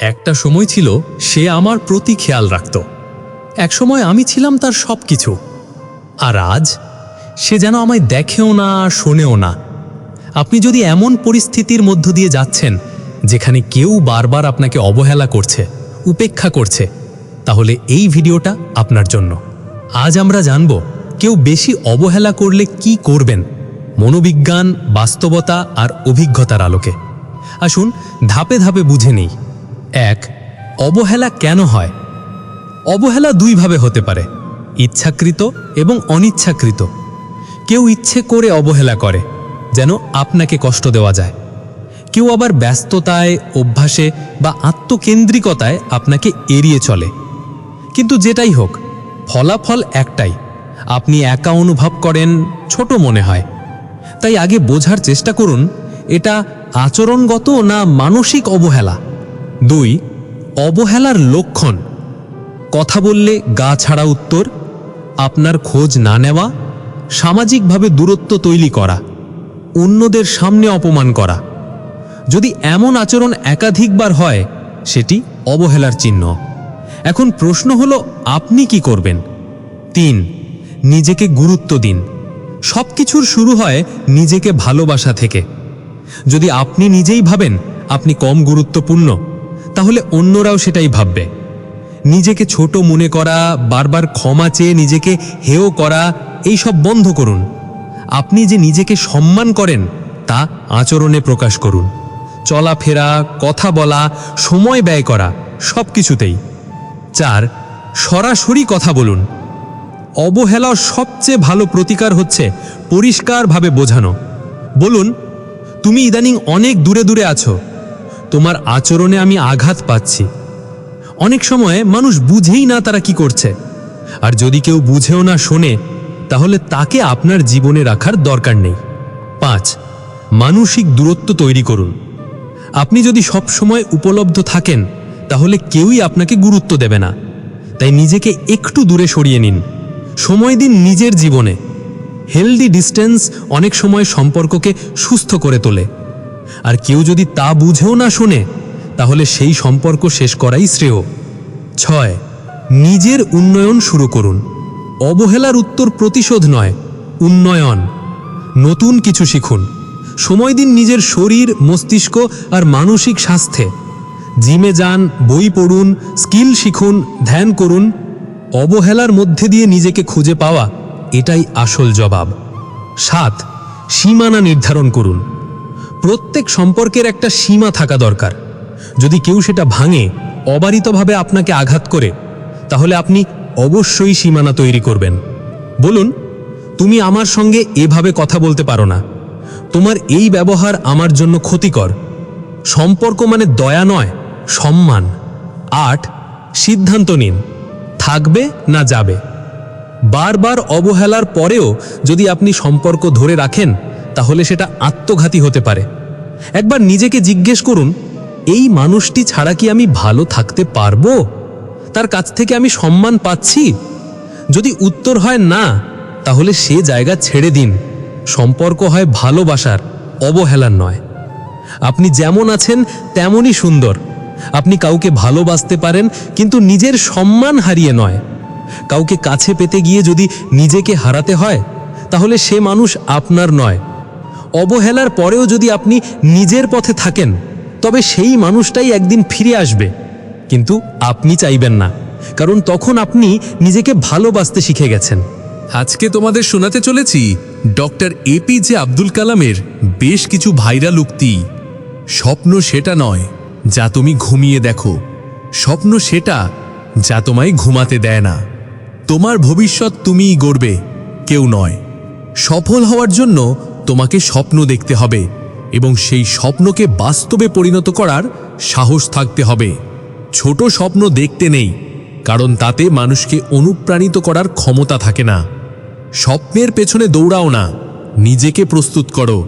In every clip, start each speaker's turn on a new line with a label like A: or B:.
A: একটা সময় ছিল সে আমার প্রতি খেয়াল রাখত। এক সময় আমি ছিলাম তার সব কিছু আর আজ সে যেন আমায় দেখেও না, শোনেও না। আপনি যদি এমন পরিস্থিতির মধ্য দিয়ে যাচ্ছেন, যেখানে কেউ বারবার আপনাকে অবহেলা করছে, উপেক্ষা করছে, তাহলে এই ভিডিওটা আপনার জন্য। আজ আমরা জানব, কেউ বেশি অবহেলা করলে কি করবেন? মনোবিজ্ঞান, বাস্তবতা আর অভিজ্ঞতার আলোকে। আসুন ধাপে ধাপে বুঝে নেই। এক, অবহেলা কেন হয়? অবহেলা দুইভাবে হতে পারে, ইচ্ছাকৃত এবং অনিচ্ছাকৃত। কেউ ইচ্ছে করে অবহেলা করে, যেন আপনাকে কষ্ট দেওয়া যায়। কেউ আবার ব্যস্ততায়, অভ্যাসে বা আত্মকেন্দ্রিকতায় আপনাকে এড়িয়ে চলে। কিন্তু যেটাই হোক, ফলাফল একটাই, আপনি একা অনুভব করেন, ছোট মনে হয়। তাই আগে বোঝার চেষ্টা করুন, এটা আচরণগত না মানসিক অবহেলা? দুই, অবহেলার লক্ষণ। কথা বললে গা ছাড়া উত্তর, আপনার খোঁজ না নেওয়া, সামাজিকভাবে দূরত্ব তৈরি করা, অন্যদের সামনে অপমান করা। যদি এমন আচরণ একাধিকবার হয়, সেটি অবহেলার চিহ্ন। এখন প্রশ্ন হলো, আপনি কি করবেন? তিন, নিজেকে গুরুত্ব দিন। সব কিছুর শুরু হয় নিজেকে ভালোবাসা থেকে। যদি আপনি নিজেই ভাবেন, আপনি কম গুরুত্বপূর্ণ তাহলে অন্যরাও সেটাই ভাববে। নিজেকে ছোট মনে করা, বারবার ক্ষমা চেয়ে নিজেকে হেয় করা, এই সব বন্ধ করুন। আপনি যে নিজেকে সম্মান করেন, তা আচরণে প্রকাশ করুন। চলাফেরা, কথা বলা, সময় ব্যয় করা সব কিছুতেই চার, সরাসরি কথা বলুন। অবহেলার সবচেয়ে ভালো প্রতিকার হচ্ছে পরিষ্কারভাবে বোঝানো। বলুন, তুমি ইদানিং অনেক দূরে দূরে আছো। তোমার আচরণে আমি আঘাত পাচ্ছি। অনেক সময় মানুষ বুঝেই না তারা কি করছে। আর যদি কেউ বুঝেও না শোনে, তাহলে তাকে আপনার জীবনে রাখার দরকার নেই। পাঁচ, মানসিক দূরত্ব তৈরি করুন। আপনি যদি সব সময় উপলব্ধ থাকেন, তাহলে কেউই আপনাকে গুরুত্ব দেবে না। তাই নিজেকে একটু দূরে সরিয়ে নিন। সময় দিন নিজের জীবনে। হেলদি ডিস্টেন্স অনেক সময় সম্পর্ককে সুস্থ করে তোলে। আর কেউ যদি তা বুঝেও না শোনে, তাহলে সেই সম্পর্ক শেষ করাই শ্রেয়। ছয়, নিজের উন্নয়ন শুরু করুন। অবহেলার উত্তর প্রতিশোধ নয়, উন্নয়ন। নতুন কিছু শিখুন। সময় দিন নিজের শরীর, মস্তিষ্ক আর মানসিক স্বাস্থ্যে। জিমে যান, বই পড়ুন, স্কিল শিখুন, ধ্যান করুন। অবহেলার মধ্যে দিয়ে নিজেকে খুঁজে পাওয়া, এটাই আসল জবাব। সাত, সীমানা নির্ধারণ করুন। প্রত্যেক সম্পর্কের একটা সীমা থাকা দরকার। যদি কেউ সেটা ভাঙে, অবারিতভাবে আপনাকে আঘাত করে, তাহলে আপনি অবশ্যই সীমানা তৈরি করবেন। বলুন, তুমি আমার সঙ্গে এভাবে কথা বলতে পারো না। তোমার এই ব্যবহার আমার জন্য ক্ষতিকর। সম্পর্ক মানে দয়া নয়, সম্মান। আট, সিদ্ধান্ত নিন, থাকবে না যাবে। বারবার অবহেলার পরেও যদি আপনি সম্পর্ক ধরে রাখেন তাহলে সেটা আত্মঘাতী হতে পারে। একবার নিজেকে জিজ্ঞেস করুন, এই মানুষটি ছাড়া কি আমি ভালো থাকতে পারব? তার কাছ থেকে আমি সম্মান পাচ্ছি? যদি উত্তর হয় না, তাহলে সে জায়গা ছেড়ে দিন। সম্পর্ক হয় ভালোবাসার, অবহেলার নয়। আপনি যেমন আছেন, তেমনই সুন্দর। আপনি কাউকে ভালোবাসতে পারেন, কিন্তু নিজের সম্মান হারিয়ে নয়। কাউকে কাছে পেতে গিয়ে যদি নিজেকে হারাতে হয়, তাহলে সে মানুষ আপনার নয়। অবহেলার পরেও যদি আপনি নিজের পথে থাকেন, তবে সেই মানুষটাই একদিন ফিরে আসবে। কিন্তু আপনি চাইবেন না, কারণ তখন আপনি নিজেকে ভালোবাসতে শিখে গেছেন।
B: আজকে তোমাদের শোনাতে চলেছি ডক্টর এপিজে আব্দুল কালামের বেশ কিছু ভাইরাল উক্তি। স্বপ্ন সেটা নয় যা তুমি ঘুমিয়ে দেখো। স্বপ্ন সেটা যা তোমায় ঘুমাতে দেয় না। তোমার ভবিষ্যৎ তুমিই গড়বে, কেউ নয়। সফল হওয়ার জন্য তোমাকে স্বপ্ন দেখতে হবে এবং সেই স্বপ্নকে বাস্তবে পরিণত করার সাহস থাকতে হবে। ছোট স্বপ্ন দেখতে নেই, কারণ তাতে মানুষকে অনুপ্রাণিত করার ক্ষমতা থাকে না। স্বপ্নের পেছনে দৌড়াও না, নিজেকে প্রস্তুত করো।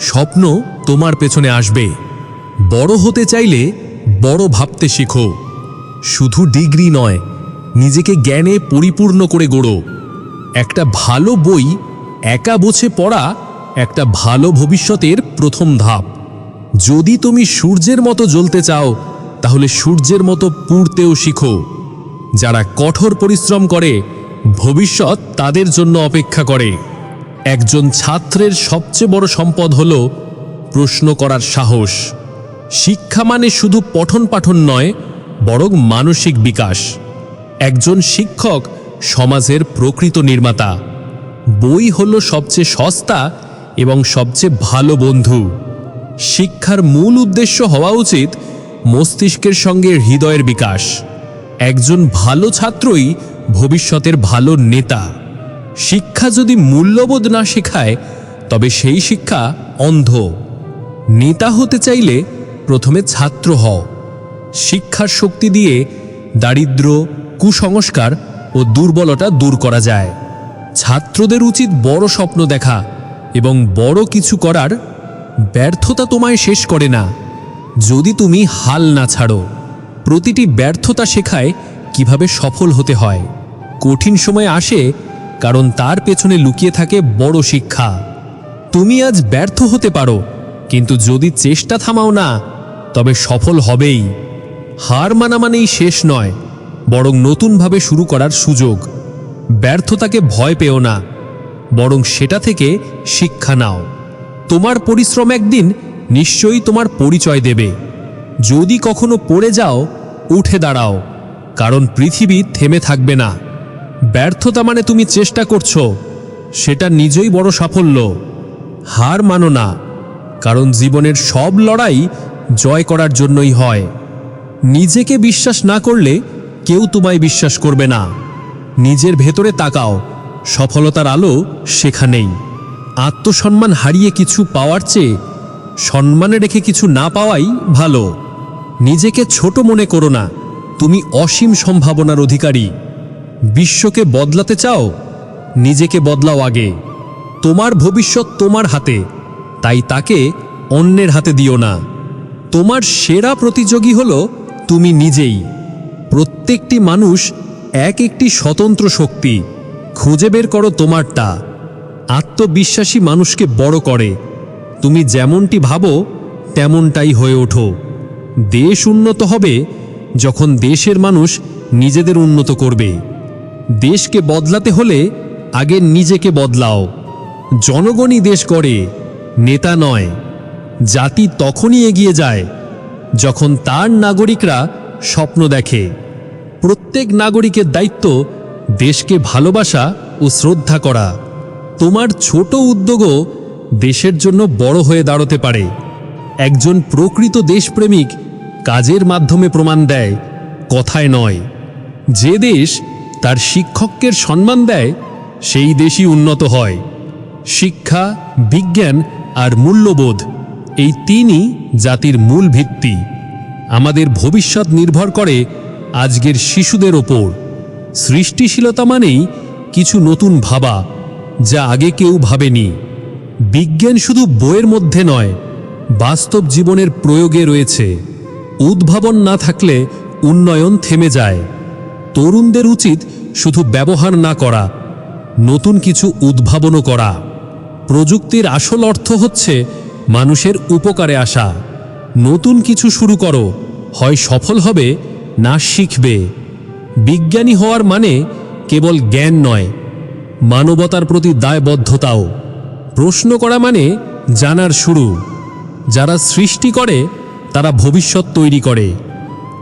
B: স্বপ্ন তোমার পেছনে আসবে। বড় হতে চাইলে বড় ভাবতে শেখো। শুধু ডিগ্রি নয়, নিজেকে জ্ঞানে পরিপূর্ণ করে গড়ো। একটা ভালো বই একা বসে পড়া একটা ভালো ভবিষ্যতের প্রথম ধাপ। যদি তুমি সূর্যের মতো জ্বলতে চাও, তাহলে সূর্যের মতো পুড়তেও শিখো। যারা কঠোর পরিশ্রম করে, ভবিষ্যৎ তাদের জন্য অপেক্ষা করে। একজন ছাত্রের সবচেয়ে বড় সম্পদ হল প্রশ্ন করার সাহস। শিক্ষা মানে শুধু পঠন পাঠন নয়, বরং মানসিক বিকাশ। একজন শিক্ষক সমাজের প্রকৃত নির্মাতা। বই হল সবচেয়ে সস্তা এবং সবচেয়ে ভালো বন্ধু। শিক্ষার মূল উদ্দেশ্য হওয়া উচিত মস্তিষ্কের সঙ্গে হৃদয়ের বিকাশ। একজন ভালো ছাত্রই ভবিষ্যতের ভালো নেতা। শিক্ষা যদি মূল্যবোধ না শেখায়, তবে সেই শিক্ষা অন্ধ। নেতা হতে চাইলে প্রথমে ছাত্র হও। শিক্ষার শক্তি দিয়ে দারিদ্র, কুসংস্কার ও দুর্বলতা দূর করা যায়। ছাত্রদের উচিত বড় স্বপ্ন দেখা। এবং বড় কিছু করার ব্যর্থতা তোমায় শেষ করে না। যদি তুমি হাল না ছাড়ো, প্রতিটি ব্যর্থতা শেখায় কীভাবে সফল হতে হয়। কঠিন সময় আসে, কারণ তার পেছনে লুকিয়ে থাকে বড় শিক্ষা। তুমি আজ ব্যর্থ হতে পারো, কিন্তু যদি চেষ্টা থামাও না, তবে সফল হবেই। হার মানা মানেই শেষ নয়, বরং নতুনভাবে শুরু করার সুযোগ। ব্যর্থতাকে ভয় পেও না। বরং সেটা থেকে শিক্ষা নাও। তোমার পরিশ্রম একদিন নিশ্চয়ই তোমার পরিচয় দেবে। যদি কখনো পড়ে যাও, উঠে দাঁড়াও, কারণ পৃথিবী থেমে থাকবে না। ব্যর্থতা মানে তুমি চেষ্টা করছ, সেটা নিজেই বড় সাফল্য। হার মানো না, কারণ জীবনের সব লড়াই জয় করার জন্যই হয়। নিজেকে বিশ্বাস না করলে কেউ তোমায় বিশ্বাস করবে না। নিজের ভেতরে তাকাও সফলতার আলো সেখানেই। আত্মসম্মান হারিয়ে কিছু পাওয়ার চেয়ে সম্মানে রেখে কিছু না পাওয়াই ভালো। নিজেকে ছোট মনে করো না, তুমি অসীম সম্ভাবনার অধিকারী। বিশ্বকে বদলাতে চাও, নিজেকে বদলাও আগে। তোমার ভবিষ্যৎ তোমার হাতে, তাই তাকে অন্যের হাতে দিও না। তোমার সেরা প্রতিযোগী হলো তুমি নিজেই। প্রত্যেকটি মানুষ এক একটি স্বতন্ত্র শক্তি। খুঁজে বের করো তোমারটা। আত্মবিশ্বাসী মানুষকে বড় করে। তুমি যেমনটি ভাবো, তেমনটাই হয়ে ওঠো। দেশ উন্নত হবে যখন দেশের মানুষ নিজেদের উন্নত করবে। দেশকে বদলাতে হলে আগে নিজেকে বদলাও। জনগণই দেশ গড়ে, নেতা নয়। জাতি তখনই এগিয়ে যায় যখন তার নাগরিকরা স্বপ্ন দেখে। প্রত্যেক নাগরিকের দায়িত্ব দেশকে ভালোবাসা ও শ্রদ্ধা করা। তোমার ছোট উদ্যোগও দেশের জন্য বড় হয়ে দাঁড়াতে পারে। একজন প্রকৃত দেশপ্রেমিক কাজের মাধ্যমে প্রমাণ দেয়, কথায় নয়। যে দেশ তার শিক্ষককে সম্মান দেয়, সেই দেশই উন্নত হয়। শিক্ষা, বিজ্ঞান আর মূল্যবোধ, এই তিনই জাতির মূল ভিত্তি। আমাদের ভবিষ্যৎ নির্ভর করে আজকের শিশুদের ওপর। সৃষ্টিশীলতা মানেই কিছু নতুন ভাবা, যা আগে কেউ ভাবেনি। বিজ্ঞান শুধু বইয়ের মধ্যে নয়, বাস্তব জীবনের প্রয়োগে রয়েছে। উদ্ভাবন না থাকলে উন্নয়ন থেমে যায়। তরুণদের উচিত শুধু ব্যবহার না করা, নতুন কিছু উদ্ভাবনও করা। প্রযুক্তির আসল অর্থ হচ্ছে মানুষের উপকারে আসা। নতুন কিছু শুরু করো, হয় সফল হবে না শিখবে। বিজ্ঞানী হওয়ার মানে কেবল জ্ঞান নয়, মানবতার প্রতি দায়বদ্ধতাও। প্রশ্ন করা মানে জানার শুরু। যারা সৃষ্টি করে, তারা ভবিষ্যৎ তৈরি করে।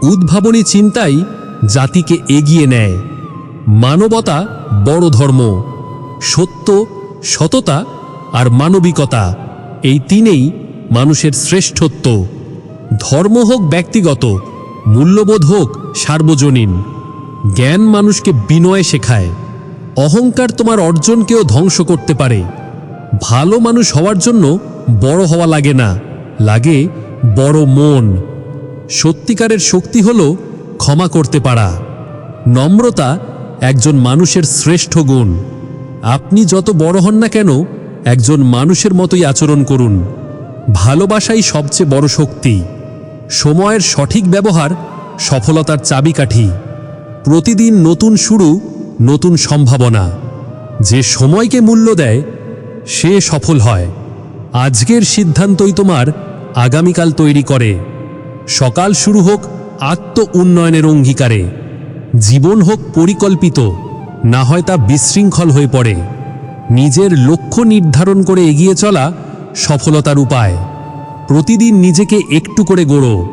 B: উদ্ভাবনী চিন্তাই জাতিকে এগিয়ে নেয়। মানবতা বড় ধর্ম, সত্য, সততা আর মানবিকতা, এই তিনেই মানুষের শ্রেষ্ঠত্ব। ধর্ম হোক ব্যক্তিগত, মূল্যবোধ হোক সার্বজনীন। জ্ঞান মানুষকে বিনয় শেখায়, অহংকার তোমার অর্জনকেও ধ্বংস করতে পারে। ভালো মানুষ হওয়ার জন্য বড় হওয়া লাগে না, লাগে বড় মন। সত্যিকারের শক্তি হল ক্ষমা করতে পারা। নম্রতা একজন মানুষের শ্রেষ্ঠ গুণ। আপনি যত বড় হন না কেন, একজন মানুষের মতোই আচরণ করুন। ভালোবাসাই সবচেয়ে বড় শক্তি। সময়ের সঠিক ব্যবহার সফলতার চাবিকাঠি। প্রতিদিন নতুন শুরু, নতুন সম্ভাবনা। যে সময়কে মূল্য দেয়, সে সফল হয়। আজকের সিদ্ধান্তই তোমার আগামীকাল তৈরি করে। সকাল শুরু হোক আত্ম উন্নয়নের অঙ্গীকারে। জীবন হোক পরিকল্পিত, না হয় তা বিশৃঙ্খল হয়ে পড়ে। নিজের লক্ষ্য নির্ধারণ করে এগিয়ে চলা সফলতার উপায়। প্রতিদিন নিজেকে একটু করে গড়ো।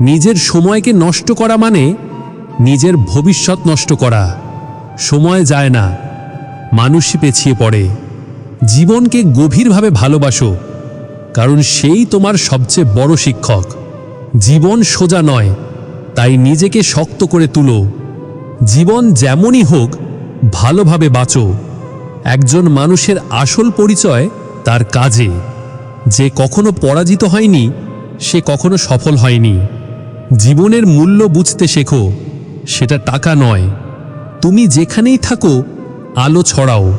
B: নিজের সময়কে নষ্ট করা মানে নিজের ভবিষ্যৎ নষ্ট করা। সময় যায় না, মানুষই পেছিয়ে পড়ে। জীবনকে গভীরভাবে ভালোবাসো, কারণ সেই তোমার সবচেয়ে বড় শিক্ষক। জীবন সোজা নয়, তাই নিজেকে শক্ত করে তুলো। জীবন যেমনই হোক, ভালোভাবে বাঁচো। একজন মানুষের আসল পরিচয় তার কাজে। যে কখনো পরাজিত হয়নি, সে কখনো সফল হয়নি। জীবনের মূল্য বুঝতে শেখো। সেটা টাকা নয়। তুমি যেখানেই থাকো, আলো ছড়াও।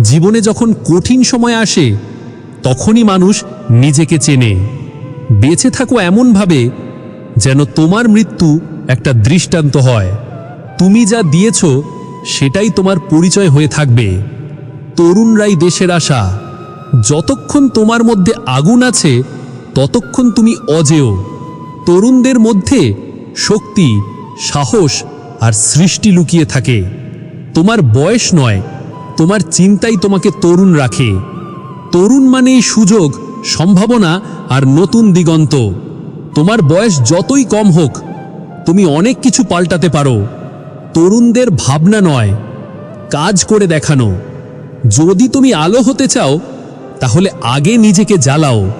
B: জীবনে যখন কঠিন সময় আসে, তখনই মানুষ নিজেকে চেনে। বেঁচে থাকো এমনভাবে যেন তোমার মৃত্যু একটা দৃষ্টান্ত হয়। তুমি যা দিয়েছ, সেটাই তোমার পরিচয় হয়ে থাকবে। তরুণরাই দেশের আশা। যতক্ষণ তোমার মধ্যে আগুন আছে, ততক্ষণ তুমি অজেয়। তরুণদের মধ্যে শক্তি সাহস আর সৃষ্টি লুকিয়ে থাকে। তোমার বয়স নয়, তোমার চিন্তাই তোমাকে তরুণ রাখে। তরুণ মানেই সুযোগ, সম্ভাবনা আর নতুন দিগন্ত। তোমার বয়স যতই কম হোক, তুমি অনেক কিছু পাল্টাতে পারো। তরুণদের ভাবনা নয়, কাজ করে দেখানো। যদি তুমি আলো হতে চাও, তাহলে আগে নিজেকে জ্বালাও।